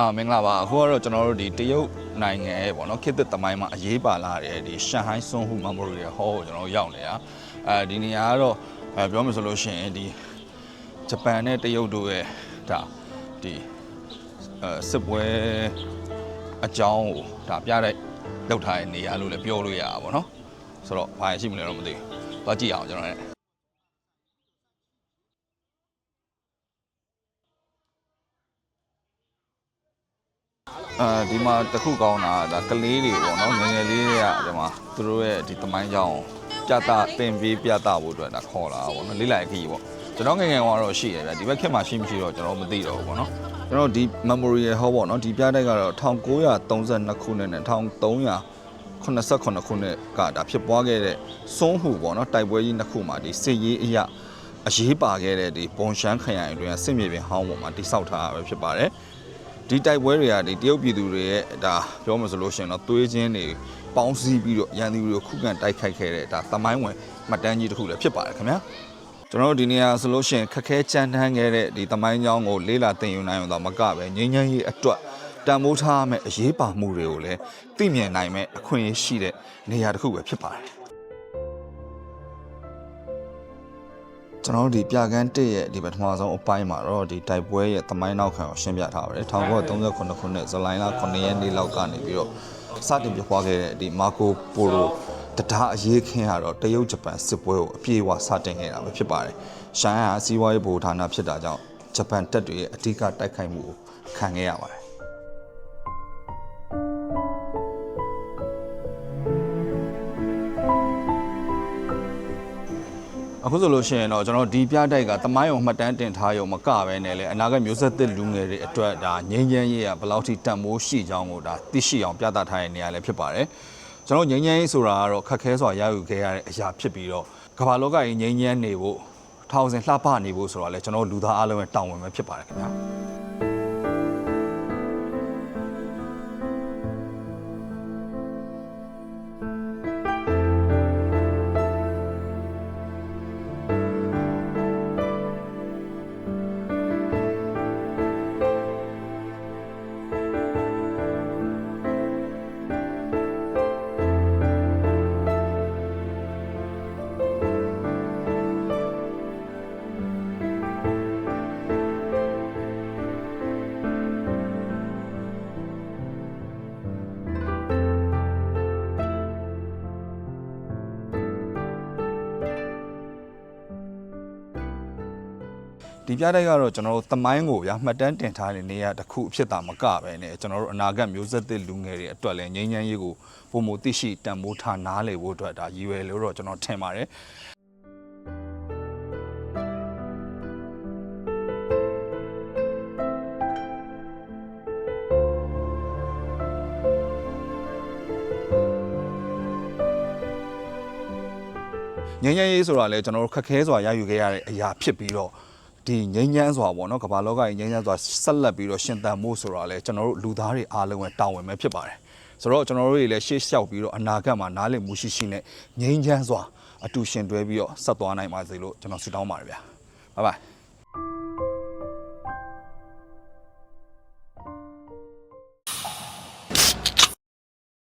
အာမင်္ဂလာပါအခုကတော့ကျွန်တော်တို့ဒီတရုတ်နိုင်ငံရဲ့ပေါ့နော်ခေတ်သစ်သမိုင်းမှာအရေးပါလာတဲ့ဒီရှန်ဟိုင်းစွန်ဟူမမ်မိုရီရဲ့ဟောကိုကျွန်တော်တို့ရောက်နေတာအဲဒီနေရာကတော့အဲပြောမှဆိုလို့ရှိရင်ဒီဂျပန်နဲ့တရုတ်တို့ရဲ့ဒါဒီအဲစစ်ပွဲအကြောင်းကိုဒါပြတဲ့လောက်ထားတဲ့နေရာလို့လည်းပြောလို့ရတာပေါ့နော်ဆိုတော့ဘာရှိမလဲတော့မသိဘူးသွားကြည့်အောင်ကျွန်တော်လည်း အဲဒီမှာတစ်ခုကောင်းတာဒါကလေးတွေပေါ့နော်ငယ်ငယ်လေးတွေကဒီမှာသူတို့ရဲ့ဒီတမိုင်းကြောင်းပြတာတင်ပေးပြတာဖို့အတွက်ဒါခေါ်လာတာပေါ့နော်လေးလိုက်ခီးပေါ့ကျွန်တော်ငယ်ငယ်ကတော့ရှိရဗျဒီဘက်ခက်မှာရှိမရှိတော့ကျွန်တော်မသိတော့ဘူးပေါ့နော်ကျွန်တော်ဒီ memory ရဲ့ဟောပေါ့နော်ဒီပြတိုက်ကတော့1932ခုနှစ်နဲ့1300 89ခုနှစ်ကဒါဖြစ်ပွားခဲ့တဲ့စွန်းဟူပေါ့နော်တိုက်ပွဲကြီးနှစ်ခုမှာဒီစစ်ရေးအရာအရေးပါခဲ့တဲ့ဒီဘုံရှမ်းခရိုင်အတွင်းစစ်မြေပြင်ဟောင်းပေါ်မှာတိစောက်ထားတာပဲဖြစ်ပါတယ် ဒီတိုက်ပွဲတွေကဒီတရုတ်ပြည်သူတွေရဲ့ဒါပြောမှဆိုလို့ရှိရင်တော့သွေးချင်းတွေပေါင်းစည်းပြီးတော့ရန်သူတွေကိုခုခံတိုက်ခိုက်ခဲ့တဲ့ဒါသမိုင်းဝင်မှတ်တမ်းကြီးတစ်ခုလည်းဖြစ်ပါတယ်ခင်ဗျာကျွန်တော်တို့ဒီနေရာဆိုလို့ရှိရင်ခက်ခဲကြမ်းတမ်းခဲ့တဲ့ဒီသမိုင်းကြောင်းကိုလေးလာသင်ယူနိုင်အောင်တော့မကပဲငြိမ်းချမ်းရေးအတွက်တန်ဖိုးထားမဲ့အရေးပါမှုတွေကိုလည်းသိမြင်နိုင်မဲ့အခွင့်အရေးရှိတဲ့နေရာတစ်ခုပဲဖြစ်ပါတယ် ကျွန်တော်တို့ဒီပြကန်းတစ်ရဲ့ဒီပထမဆုံးအပိုင်းမှာတော့ဒီတိုက်ပွဲရဲ့သမိုင်းနောက်ခံကိုရှင်းပြထားပါတယ်1938ခုနှစ်ဇူလိုင်လ9ရက်နေ့လောက်ကနေပြီးတော့စတင်ပြပွားခဲ့တဲ့ဒီမာကိုပိုလိုတရားအရေးခင်းကတော့တရုတ်ဂျပန်စစ်ပွဲကိုအပြည့်အဝစတင်ခဲ့တာပဲဖြစ်ပါတယ်။ရှမ်းဟာစီးပွားရေးဗဟိုဌာနဖြစ်တာကြောင့်ဂျပန်တပ်တွေရဲ့အဓိကတိုက်ခိုက်မှုကိုခံခဲ့ရပါတယ်။ အခုဆိုလို့ရှိရင်တော့ကျွန်တော်ဒီပြတိုက်ကတမိုင်းအောင်မှတ်တမ်းတင်ထားရုံမကပဲနဲ့လေအနာဂတ်မျိုးဆက်သစ်လူငယ်တွေအတွက်ဒါငြိမ်းချမ်းရေးကဘယ်လောက်ထိတန်ဖိုးရှိကြောင်းကိုဒါသိရှိအောင်ပြသထားတဲ့နေရာလည်းဖြစ်ပါတယ်ကျွန်တော်ငြိမ်းချမ်းရေးဆိုတာကတော့ခက်ခဲစွာရယူခဲ့ရတဲ့အရာဖြစ်ပြီးတော့ကမ္ဘာလောကကြီးငြိမ်းချမ်းနေဖို့ထောင်စင်လှပနေဖို့ဆိုတော့လေကျွန်တော်လူသားအလုံးရဲ့တောင်းဝင်ပဲဖြစ်ပါတယ်ခင်ဗျာ ဒီပြတိုက်ကတော့ကျွန်တော်တို့သမိုင်းကိုဗျာမှတ်တမ်းတင်ထားတဲ့နေရာတစ်ခုအဖြစ်တာမကပဲねကျွန်တော်တို့အနာဂတ်မျိုးဆက်သစ်လူငယ်တွေအတွက်လည်းငြိမ်းချမ်းရေးကိုပုံမသိရှိတန်ဖိုးထားနားလည်ဖို့အတွက်ဒါရည်ရွယ်လို့တော့ကျွန်တော်ထင်ပါတယ်ငြိမ်းချမ်းရေးဆိုတာလည်းကျွန်တော်တို့ခက်ခဲစွာရယူခဲ့ရတဲ့အရာဖြစ်ပြီးတော့ ဒီငြိမ်းချမ်းစွာပေါ့နော်ကမ္ဘာလောကကြီးငြိမ်းချမ်းစွာဆက်လက်ပြီးတော့ရှင်သန်မှုဆိုတာလည်းကျွန်တော်တို့လူသားတွေအားလုံးရဲ့တာဝန်ပဲဖြစ်ပါတယ်ဆိုတော့ကျွန်တော်တို့တွေလည်းရှေ့လျှောက်ပြီးတော့အနာဂတ်မှာနားလည်မှုရှိရှိနဲ့ငြိမ်းချမ်းစွာအတူရှင်တွဲပြီးတော့ဆက်သွားနိုင်ပါစေလို့ကျွန်တော်ဆုတောင်းပါတယ်ဗျာဘိုင်ဘိုင်